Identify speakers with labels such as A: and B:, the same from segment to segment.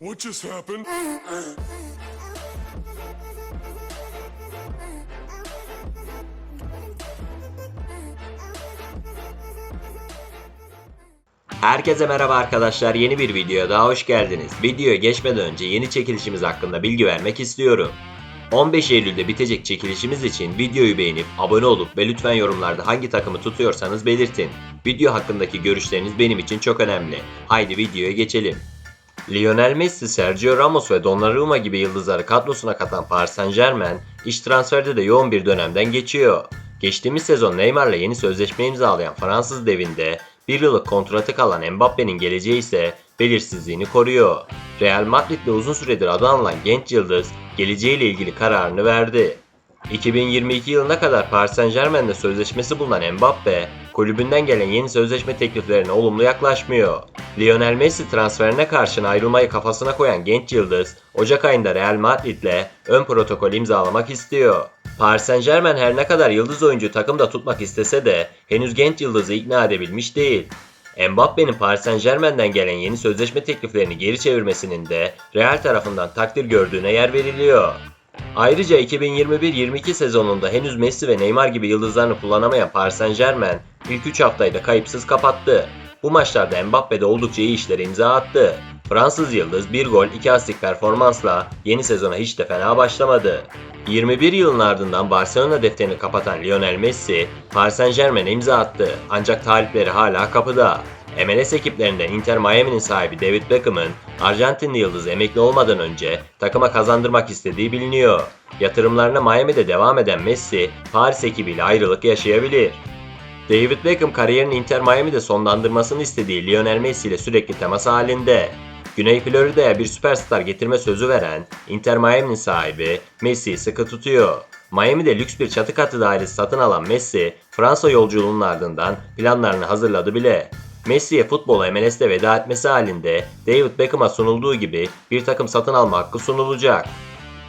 A: What just happened?
B: Herkese merhaba arkadaşlar yeni bir videoya daha hoş geldiniz. Videoya geçmeden önce yeni çekilişimiz hakkında bilgi vermek istiyorum. 15 Eylül'de bitecek çekilişimiz için videoyu beğenip abone olup ve lütfen yorumlarda hangi takımı tutuyorsanız belirtin. Video hakkındaki görüşleriniz benim için çok önemli. Haydi videoya geçelim. Lionel Messi, Sergio Ramos ve Donnarumma gibi yıldızları kadrosuna katan Paris Saint Germain, iş transferde de yoğun bir dönemden geçiyor. Geçtiğimiz sezon Neymar'la yeni sözleşme imzalayan Fransız devinde bir yıllık kontratı kalan Mbappe'nin geleceği ise belirsizliğini koruyor. Real Madrid'de uzun süredir adı anılan genç yıldız geleceğiyle ilgili kararını verdi. 2022 yılına kadar Paris Saint Germain'de sözleşmesi bulunan Mbappe, kulübünden gelen yeni sözleşme tekliflerine olumlu yaklaşmıyor. Lionel Messi transferine karşın ayrılmayı kafasına koyan genç yıldız, Ocak ayında Real Madrid'le ön protokol imzalamak istiyor. Paris Saint Germain her ne kadar yıldız oyuncu takımda tutmak istese de henüz genç yıldızı ikna edebilmiş değil. Mbappe'nin Paris Saint Germain'den gelen yeni sözleşme tekliflerini geri çevirmesinin de Real tarafından takdir gördüğüne yer veriliyor. Ayrıca 2021-22 sezonunda henüz Messi ve Neymar gibi yıldızlarını kullanamayan Paris Saint Germain ilk 3 haftayı da kayıpsız kapattı. Bu maçlarda Mbappe de oldukça iyi işlere imza attı. Fransız yıldız 1 gol 2 asistlik performansla yeni sezona hiç de fena başlamadı. 21 yılın ardından Barcelona defterini kapatan Lionel Messi, Paris Saint Germain'e imza attı ancak talipleri hala kapıda. MLS ekiplerinden Inter Miami'nin sahibi David Beckham'ın Arjantinli yıldız emekli olmadan önce takıma kazandırmak istediği biliniyor. Yatırımlarına Miami'de devam eden Messi, Paris ekibiyle ayrılık yaşayabilir. David Beckham kariyerini Inter Miami'de sonlandırmasını istediği Lionel Messi ile sürekli temas halinde. Güney Florida'ya bir süperstar getirme sözü veren Inter Miami'nin sahibi Messi'yi sıkı tutuyor. Miami'de lüks bir çatı katı dairesi satın alan Messi, Fransa yolculuğunun ardından planlarını hazırladı bile. Messi'ye futbola MLS'de veda etmesi halinde David Beckham'a sunulduğu gibi bir takım satın alma hakkı sunulacak.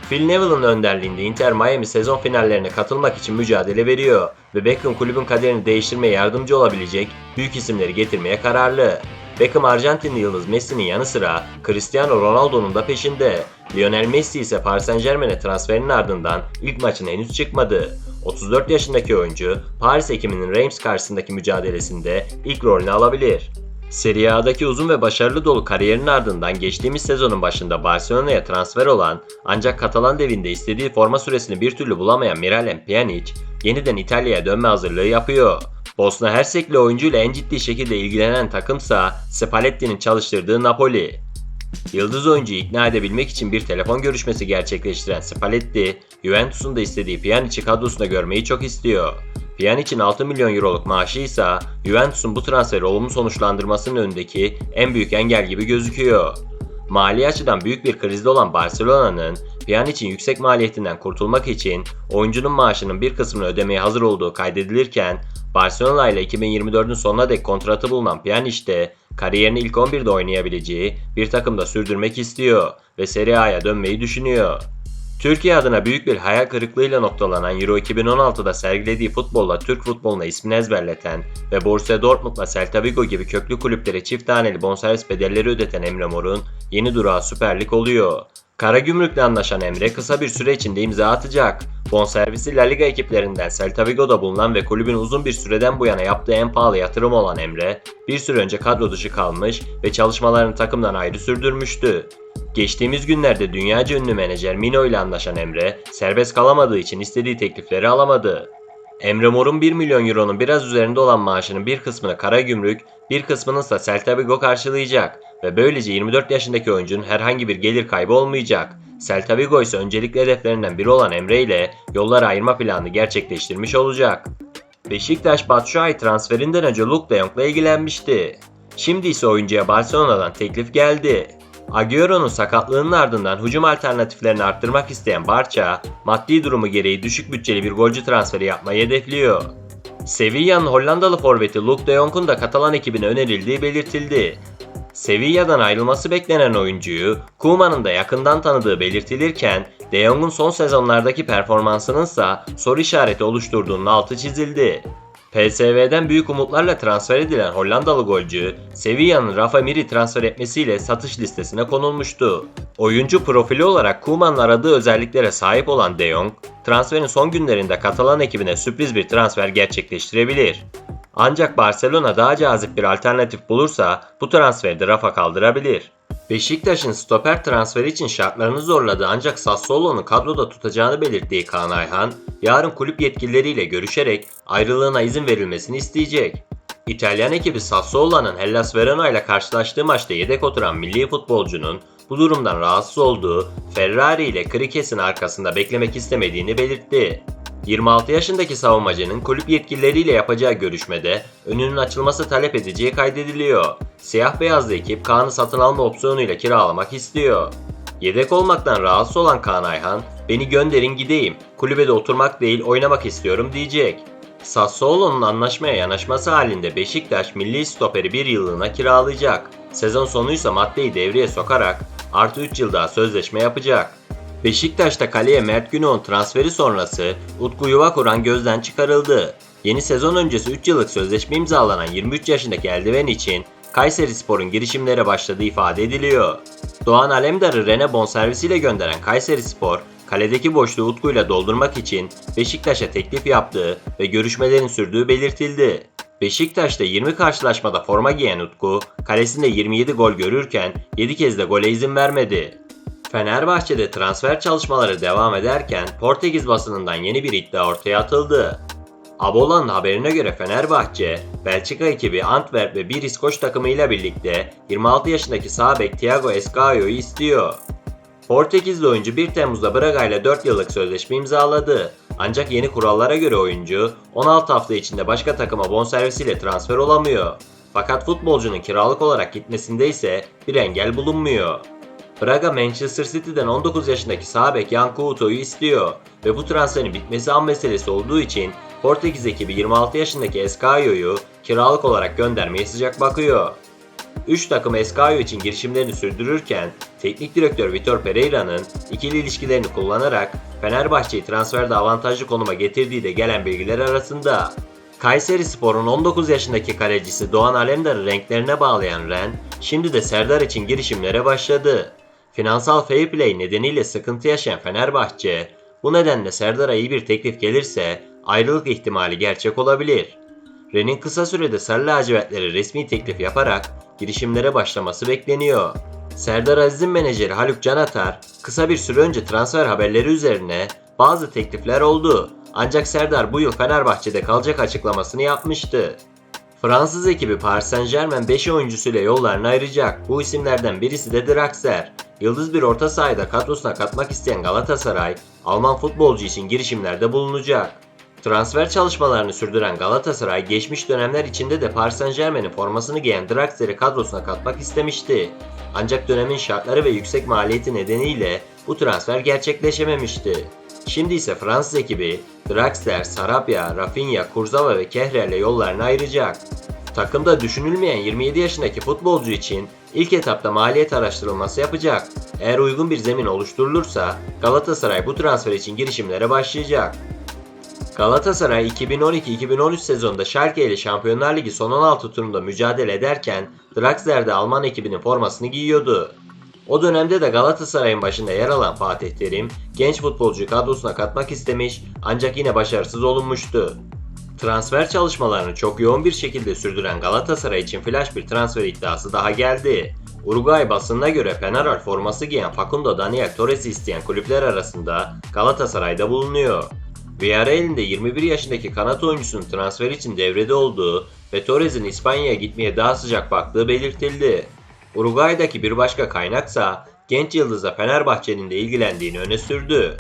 B: Phil Neville'ın önderliğinde Inter Miami sezon finallerine katılmak için mücadele veriyor ve Beckham kulübün kaderini değiştirmeye yardımcı olabilecek büyük isimleri getirmeye kararlı. Beckham Arjantinli yıldız Messi'nin yanı sıra Cristiano Ronaldo'nun da peşinde. Lionel Messi ise Paris Saint Germain'e transferinin ardından ilk maçına henüz çıkmadı. 34 yaşındaki oyuncu Paris ekiminin Reims karşısındaki mücadelesinde ilk rolünü alabilir. Serie A'daki uzun ve başarılı dolu kariyerinin ardından geçtiğimiz sezonun başında Barcelona'ya transfer olan ancak Katalan devinde istediği forma süresini bir türlü bulamayan Miralem Pjanic yeniden İtalya'ya dönme hazırlığı yapıyor. Bosna Hersekli oyuncuyla en ciddi şekilde ilgilenen takımsa Spalletti'nin çalıştırdığı Napoli. Yıldız oyuncuyu ikna edebilmek için bir telefon görüşmesi gerçekleştiren Spalletti, Juventus'un da istediği Pjanic'i kadrosunda görmeyi çok istiyor. Pjanic'in 6 milyon euroluk maaşı ise Juventus'un bu transferi olumlu sonuçlandırmasının önündeki en büyük engel gibi gözüküyor. Mali açıdan büyük bir krizde olan Barcelona'nın Pjanic'in yüksek maliyetinden kurtulmak için oyuncunun maaşının bir kısmını ödemeye hazır olduğu kaydedilirken Barcelona ile 2024'ün sonuna dek kontratı bulunan Pjanic de kariyerini ilk 11'de oynayabileceği bir takımda sürdürmek istiyor ve Serie A'ya dönmeyi düşünüyor. Türkiye adına büyük bir hayal kırıklığıyla noktalanan Euro 2016'da sergilediği futbolla Türk futboluna ismini ezberleten ve Borussia Dortmund'la Celta Vigo gibi köklü kulüplere çift taneli bonservis bedelleri ödeten Emre Mor'un yeni durağı Süper Lig oluyor. Karagümrük'le anlaşan Emre kısa bir süre içinde imza atacak. Bonservisi La Liga ekiplerinden Celta Vigo'da bulunan ve kulübün uzun bir süreden bu yana yaptığı en pahalı yatırım olan Emre, bir süre önce kadro dışı kalmış ve çalışmalarını takımdan ayrı sürdürmüştü. Geçtiğimiz günlerde dünyaca ünlü menajer Mino ile anlaşan Emre, serbest kalamadığı için istediği teklifleri alamadı. Emre Mor'un 1 milyon euronun biraz üzerinde olan maaşının bir kısmını Karagümrük, bir kısmını ise Celta Vigo karşılayacak ve böylece 24 yaşındaki oyuncunun herhangi bir gelir kaybı olmayacak. Celta Vigo ise öncelikli hedeflerinden biri olan Emre ile yolları ayırma planını gerçekleştirmiş olacak. Beşiktaş Batshuayi transferinden önce Luke de Jong'la ilgilenmişti. Şimdi ise oyuncuya Barcelona'dan teklif geldi. Agüero'nun sakatlığının ardından hücum alternatiflerini arttırmak isteyen Barça, maddi durumu gereği düşük bütçeli bir golcü transferi yapmayı hedefliyor. Sevilla'nın Hollandalı forveti Luke de Jong'un da Katalan ekibine önerildiği belirtildi. Sevilla'dan ayrılması beklenen oyuncuyu Koeman'ın da yakından tanıdığı belirtilirken De Jong'un son sezonlardaki performansının ise soru işareti oluşturduğunun altı çizildi. PSV'den büyük umutlarla transfer edilen Hollandalı golcü, Sevilla'nın Rafa Mir'i transfer etmesiyle satış listesine konulmuştu. Oyuncu profili olarak Koeman'ın aradığı özelliklere sahip olan De Jong, transferin son günlerinde Katalan ekibine sürpriz bir transfer gerçekleştirebilir. Ancak Barcelona daha cazip bir alternatif bulursa bu transferi de rafa kaldırabilir. Beşiktaş'ın stoper transferi için şartlarını zorladı ancak Sassuolo'nu kadroda tutacağını belirttiği Kaan Ayhan, yarın kulüp yetkilileriyle görüşerek ayrılığına izin verilmesini isteyecek. İtalyan ekibi Sassuolo'nun Hellas Verona ile karşılaştığı maçta yedek oturan milli futbolcunun bu durumdan rahatsız olduğu Ferrari ile Krikes'in arkasında beklemek istemediğini belirtti. 26 yaşındaki savunmacının kulüp yetkilileriyle yapacağı görüşmede önünün açılması talep edeceği kaydediliyor. Siyah beyazlı ekip Kaan'ı satın alma opsiyonuyla kiralamak istiyor. Yedek olmaktan rahatsız olan Kaan Ayhan, beni gönderin gideyim, kulübede oturmak değil oynamak istiyorum diyecek. Sassuolo'nun anlaşmaya yanaşması halinde Beşiktaş milli stoperi bir yıllığına kiralayacak. Sezon sonuysa maddeyi devreye sokarak artı 3 yıl daha sözleşme yapacak. Beşiktaş'ta kaleye Mert Günok'un transferi sonrası Utku Yuvakuran gözden çıkarıldı. Yeni sezon öncesi 3 yıllık sözleşme imzalanan 23 yaşındaki eldiven için Kayseri Spor'un girişimlere başladığı ifade ediliyor. Doğan Alemdar'ı Rene bonservisiyle gönderen Kayseri Spor, kaledeki boşluğu Utku'yla doldurmak için Beşiktaş'a teklif yaptığı ve görüşmelerin sürdüğü belirtildi. Beşiktaş'ta 20 karşılaşmada forma giyen Utku, kalesinde 27 gol görürken 7 kez de gole izin vermedi. Fenerbahçe'de transfer çalışmaları devam ederken Portekiz basınından yeni bir iddia ortaya atıldı. Abola'nın haberine göre Fenerbahçe, Belçika ekibi Antwerp ve bir İskoç takımıyla birlikte 26 yaşındaki sağ bek Thiago Escaio'yu istiyor. Portekizli oyuncu 1 Temmuz'da Braga ile 4 yıllık sözleşme imzaladı. Ancak yeni kurallara göre oyuncu 16 hafta içinde başka takıma bonservisiyle transfer olamıyor. Fakat futbolcunun kiralık olarak gitmesinde ise bir engel bulunmuyor. Braga Manchester City'den 19 yaşındaki sağ bek Jan Couto'yu istiyor ve bu transferin bitmesi an meselesi olduğu için Portekiz ekibi 26 yaşındaki Escaio'yu kiralık olarak göndermeye sıcak bakıyor. 3 takım Escaio için girişimlerini sürdürürken teknik direktör Vitor Pereira'nın ikili ilişkilerini kullanarak Fenerbahçe'yi transferde avantajlı konuma getirdiği de gelen bilgiler arasında. Kayseri Spor'un 19 yaşındaki kalecisi Doğan Alemdar'ı renklerine bağlayan Ren, şimdi de Serdar için girişimlere başladı. Finansal fair play nedeniyle sıkıntı yaşayan Fenerbahçe, bu nedenle Serdar'a iyi bir teklif gelirse ayrılık ihtimali gerçek olabilir. Ren'in kısa sürede Sarı lacivertlere resmi teklif yaparak girişimlere başlaması bekleniyor. Serdar Aziz'in menajeri Haluk Canatar kısa bir süre önce transfer haberleri üzerine bazı teklifler oldu. Ancak Serdar bu yıl Fenerbahçe'de kalacak açıklamasını yapmıştı. Fransız ekibi Paris Saint Germain 5 oyuncusuyla yollarını ayıracak. Bu isimlerden birisi de Draxler. Yıldız bir orta sahada kadrosuna katmak isteyen Galatasaray, Alman futbolcu için girişimlerde bulunacak. Transfer çalışmalarını sürdüren Galatasaray geçmiş dönemler içinde de Paris Saint Germain'in formasını giyen Draxler'i kadrosuna katmak istemişti. Ancak dönemin şartları ve yüksek maliyeti nedeniyle bu transfer gerçekleşememişti. Şimdi ise Fransız ekibi Draxler, Sarabia, Rafinha, Kurzawa ve Kehrer'le yollarını ayıracak. Takımda düşünülmeyen 27 yaşındaki futbolcu için ilk etapta maliyet araştırılması yapacak. Eğer uygun bir zemin oluşturulursa Galatasaray bu transfer için girişimlere başlayacak. Galatasaray 2012-2013 sezonunda Schalke ile Şampiyonlar Ligi son 16 turunda mücadele ederken Draxler de Alman ekibinin formasını giyiyordu. O dönemde de Galatasaray'ın başında yer alan Fatih Terim, genç futbolcuyu kadrosuna katmak istemiş ancak yine başarısız olunmuştu. Transfer çalışmalarını çok yoğun bir şekilde sürdüren Galatasaray için flash bir transfer iddiası daha geldi. Uruguay basınına göre Penarol forması giyen Facundo Daniel Torres'i isteyen kulüpler arasında Galatasaray'da bulunuyor. Villarreal'in de 21 yaşındaki kanat oyuncusunun transfer için devrede olduğu ve Torres'in İspanya'ya gitmeye daha sıcak baktığı belirtildi. Uruguay'daki bir başka kaynaksa genç yıldızla Fenerbahçe'nin de ilgilendiğini öne sürdü.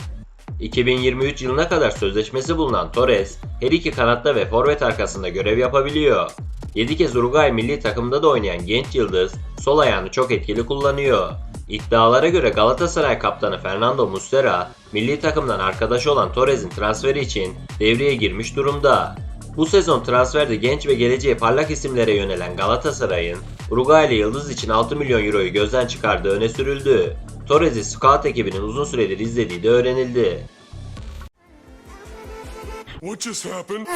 B: 2023 yılına kadar sözleşmesi bulunan Torres, her iki kanatta ve forvet arkasında görev yapabiliyor. 7 kez Uruguay milli takımda da oynayan genç yıldız sol ayağını çok etkili kullanıyor. İddialara göre Galatasaray kaptanı Fernando Muslera, milli takımdan arkadaşı olan Torres'in transferi için devreye girmiş durumda. Bu sezon transferde genç ve geleceğe parlak isimlere yönelen Galatasaray'ın Uruguaylı Yıldız için 6 milyon euroyu gözden çıkardığı öne sürüldü. Torres'i scout ekibinin uzun süredir izlediği de öğrenildi.
A: What just happened?